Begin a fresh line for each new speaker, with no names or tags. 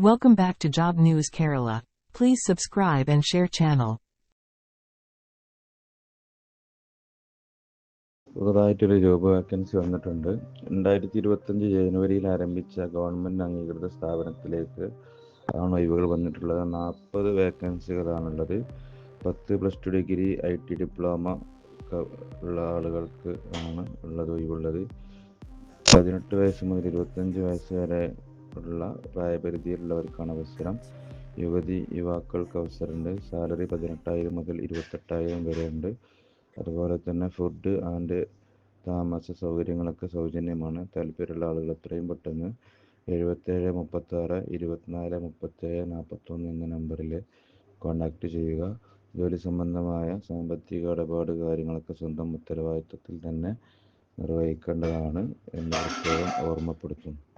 Welcome back to Job News Kerala. Please subscribe and share channel.
പുതുതായിട്ടൊരു job vacancy വന്നിട്ടുണ്ട് രണ്ടായിരത്തി ഇരുപത്തഞ്ച് ജനുവരിയിൽ ആരംഭിച്ച ഗവൺമെൻറ് അംഗീകൃത സ്ഥാപനത്തിലേക്ക് ആണ് ഒഴിവുകൾ വന്നിട്ടുള്ളത് നാൽപ്പത് വേക്കൻസികളാണുള്ളത് പത്ത് plus two degree I T diploma ഒക്കെ ഉള്ള ആളുകൾക്ക് ആണ് ഉള്ളത് ഒഴിവുള്ളത് പതിനെട്ട് വയസ്സ് മുതൽ ഇരുപത്തഞ്ച് വയസ്സ് വരെ ഉള്ള പ്രായപരിധിയിലുള്ളവർക്കാണ് അവസരം. യുവതി യുവാക്കൾക്ക് അവസരമുണ്ട്. സാലറി പതിനെട്ടായിരം മുതൽ ഇരുപത്തെട്ടായിരം വരെ ഉണ്ട് അതുപോലെ തന്നെ ഫുഡ് ആൻഡ് താമസ സൗകര്യങ്ങളൊക്കെ സൗജന്യമാണ്. താല്പര്യമുള്ള ആളുകൾ എത്രയും പെട്ടെന്ന് എഴുപത്തേഴ് മുപ്പത്താറ് ഇരുപത്തിനാല് മുപ്പത്തേഴ് നാൽപ്പത്തൊന്ന് എന്ന നമ്പറിൽ കോൺടാക്റ്റ് ചെയ്യുക. ജോലി സംബന്ധമായ സാമ്പത്തിക ഇടപാട് കാര്യങ്ങളൊക്കെ സ്വന്തം ഉത്തരവാദിത്വത്തിൽ തന്നെ നിർവഹിക്കേണ്ടതാണ് എന്ന് പ്രത്യേകം ഓർമ്മപ്പെടുത്തുന്നു.